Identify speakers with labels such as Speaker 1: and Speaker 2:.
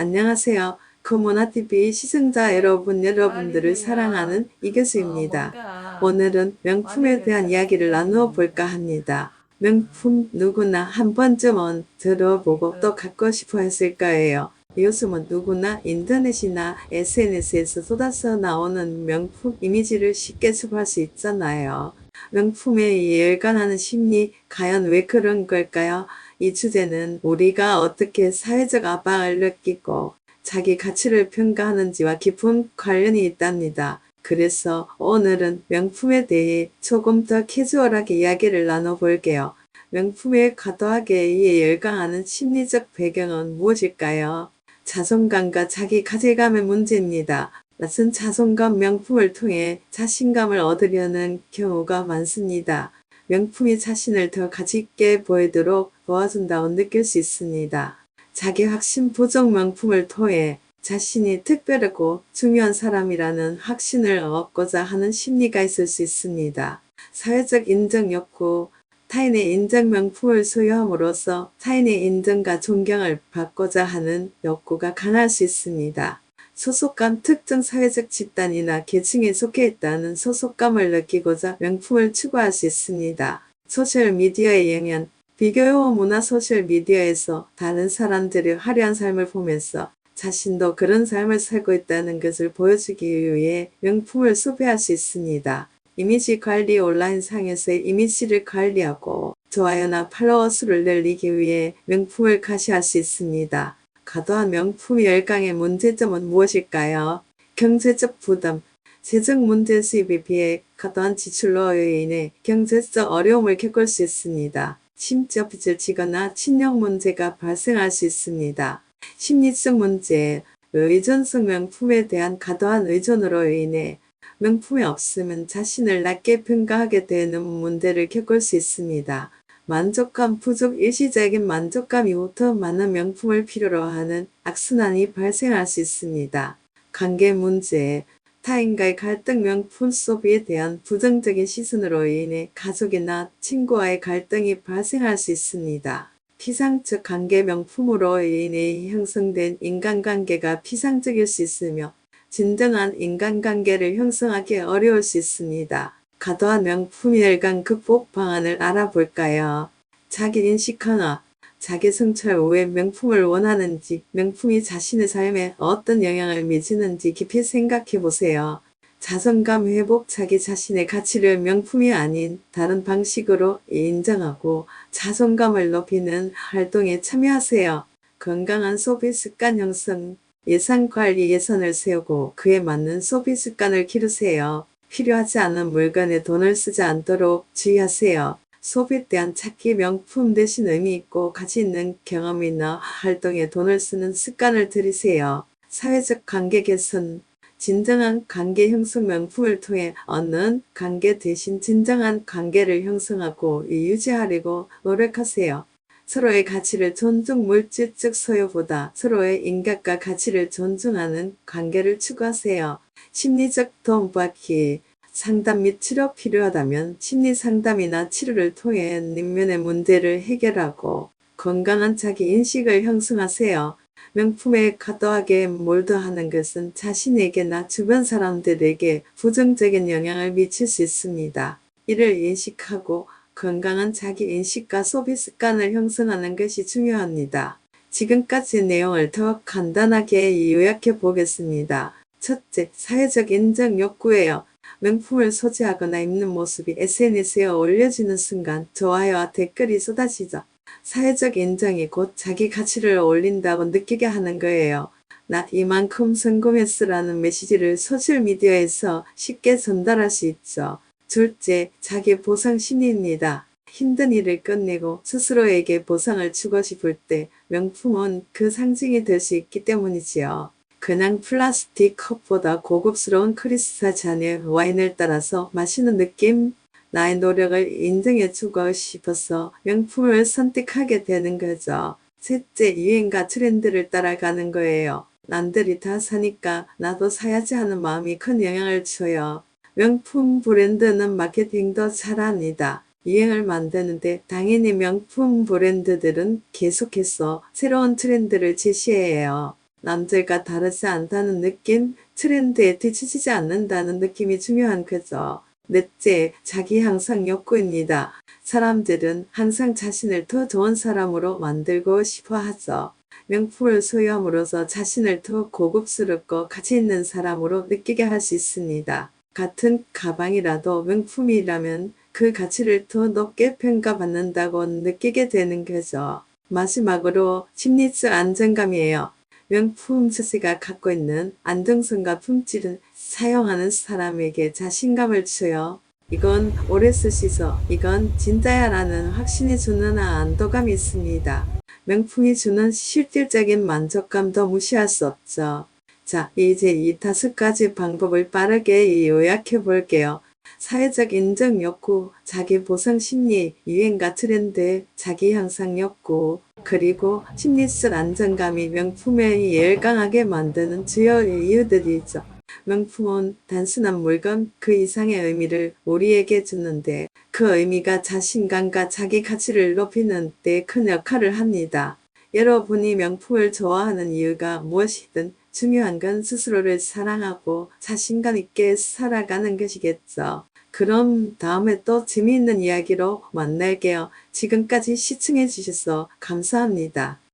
Speaker 1: 안녕하세요. 코모나TV 시청자 여러분, 여러분들을 사랑하는 이교수입니다. 오늘은 명품에 대한 이야기를 나누어 볼까 합니다. 명품 누구나 한 번쯤은 들어보고 또 갖고 싶어 했을 거예요. 요즘은 누구나 인터넷이나 SNS에서 쏟아져 나오는 명품 이미지를 쉽게 습할 수 있잖아요. 명품에 열광하는 심리, 과연 왜 그런 걸까요? 이 주제는 우리가 어떻게 사회적 압박을 느끼고 자기 가치를 평가하는지와 깊은 관련이 있답니다. 그래서 오늘은 명품에 대해 조금 더 캐주얼하게 이야기를 나눠볼게요. 명품에 과도하게 열광하는 심리적 배경은 무엇일까요? 자존감과 자기 가치감의 문제입니다. 낯선 자존감 명품을 통해 자신감을 얻으려는 경우가 많습니다. 명품이 자신을 더 가치 있게 보이도록 도와준다고 느낄 수 있습니다. 자기 확신 부정 명품을 통해 자신이 특별하고 중요한 사람이라는 확신을 얻고자 하는 심리가 있을 수 있습니다. 사회적 인정 욕구, 타인의 인정 명품을 소유함으로써 타인의 인정과 존경을 받고자 하는 욕구가 강할 수 있습니다. 소속감 특정 사회적 집단이나 계층에 속해 있다는 소속감을 느끼고자 명품을 추구할 수 있습니다. 소셜미디어의 영향 비교와 문화 소셜 미디어에서 다른 사람들의 화려한 삶을 보면서 자신도 그런 삶을 살고 있다는 것을 보여주기 위해 명품을 소비할 수 있습니다. 이미지 관리 온라인 상에서의 이미지를 관리하고 좋아요나 팔로워 수를 늘리기 위해 명품을 가시할 수 있습니다. 과도한 명품 열강의 문제점은 무엇일까요? 경제적 부담, 재정 문제 수입에 비해 과도한 지출로 인해 경제적 어려움을 겪을 수 있습니다. 심지어 빚을 지거나 친형 문제가 발생할 수 있습니다. 심리적 문제, 의존성 명품에 대한 과도한 의존으로 인해 명품이 없으면 자신을 낮게 평가하게 되는 문제를 겪을 수 있습니다. 만족감 부족 일시적인 만족감 이후 더 많은 명품을 필요로 하는 악순환이 발생할 수 있습니다. 관계 문제, 타인과의 갈등 명품 소비에 대한 부정적인 시선으로 인해 가족이나 친구와의 갈등이 발생할 수 있습니다. 피상적 관계 명품으로 인해 형성된 인간관계가 피상적일 수 있으며 진정한 인간관계를 형성하기 어려울 수 있습니다. 과도한 명품 열강 극복 방안을 알아볼까요? 자기 인식 하나, 자기 성찰 왜 명품을 원하는지, 명품이 자신의 삶에 어떤 영향을 미치는지 깊이 생각해 보세요. 자존감 회복, 자기 자신의 가치를 명품이 아닌 다른 방식으로 인정하고 자존감을 높이는 활동에 참여하세요. 건강한 소비 습관 형성, 예산 관리 예산을 세우고 그에 맞는 소비 습관을 기르세요. 필요하지 않은 물건에 돈을 쓰지 않도록 주의하세요. 소비에 대한 찾기 명품 대신 의미 있고 가치 있는 경험이나 활동에 돈을 쓰는 습관을 들이세요. 사회적 관계 개선, 진정한 관계 형성 명품을 통해 얻는 관계 대신 진정한 관계를 형성하고 유지하려고 노력하세요. 서로의 가치를 존중 물질적 소유보다 서로의 인격과 가치를 존중하는 관계를 추구하세요. 심리적 도움받기 상담 및 치료 필요하다면 심리 상담이나 치료를 통해 내면의 문제를 해결하고 건강한 자기 인식을 형성하세요. 명품에 과도하게 몰두하는 것은 자신에게나 주변 사람들에게 부정적인 영향을 미칠 수 있습니다. 이를 인식하고 건강한 자기 인식과 소비 습관을 형성하는 것이 중요합니다. 지금까지 내용을 더 간단하게 요약해 보겠습니다. 첫째, 사회적 인정 욕구예요. 명품을 소지하거나 입는 모습이 SNS에 올려지는 순간 좋아요와 댓글이 쏟아지죠. 사회적 인정이 곧 자기 가치를 올린다고 느끼게 하는 거예요. 나 이만큼 성공했으라는 메시지를 소셜미디어에서 쉽게 전달할 수 있죠. 둘째, 자기 보상 심리입니다. 힘든 일을 끝내고 스스로에게 보상을 주고 싶을 때 명품은 그 상징이 될 수 있기 때문이지요. 그냥 플라스틱 컵보다 고급스러운 크리스탈 잔의 와인을 따라서 마시는 느낌? 나의 노력을 인정해 주고 싶어서 명품을 선택하게 되는 거죠. 셋째, 유행과 트렌드를 따라가는 거예요. 남들이 다 사니까 나도 사야지 하는 마음이 큰 영향을 줘요. 명품 브랜드는 마케팅도 잘합니다. 유행을 만드는데 당연히 명품 브랜드들은 계속해서 새로운 트렌드를 제시해요. 남들과 다르지 않다는 느낌, 트렌드에 뒤처지지 않는다는 느낌이 중요한 거죠. 넷째, 자기 향상 욕구입니다. 사람들은 항상 자신을 더 좋은 사람으로 만들고 싶어 하죠. 명품을 소유함으로써 자신을 더 고급스럽고 가치 있는 사람으로 느끼게 할 수 있습니다. 같은 가방이라도 명품이라면 그 가치를 더 높게 평가받는다고 느끼게 되는 거죠. 마지막으로 심리적 안정감이에요. 명품 자체가 갖고 있는 안정성과 품질은 사용하는 사람에게 자신감을 줘요. 이건 오래 쓰시죠. 이건 진짜야라는 확신이 주는 안도감이 있습니다. 명품이 주는 실질적인 만족감도 무시할 수 없죠. 자, 이제 이 다섯 가지 방법을 빠르게 요약해 볼게요. 사회적 인정 욕구, 자기 보상 심리, 유행과 트렌드, 자기 향상 욕구, 그리고 심리적 안정감이 명품에 열광하게 만드는 주요 이유들이죠. 명품은 단순한 물건 그 이상의 의미를 우리에게 주는데 그 의미가 자신감과 자기 가치를 높이는 데 큰 역할을 합니다. 여러분이 명품을 좋아하는 이유가 무엇이든 중요한 건 스스로를 사랑하고 자신감 있게 살아가는 것이겠죠. 그럼 다음에 또 재미있는 이야기로 만날게요. 지금까지 시청해 주셔서 감사합니다.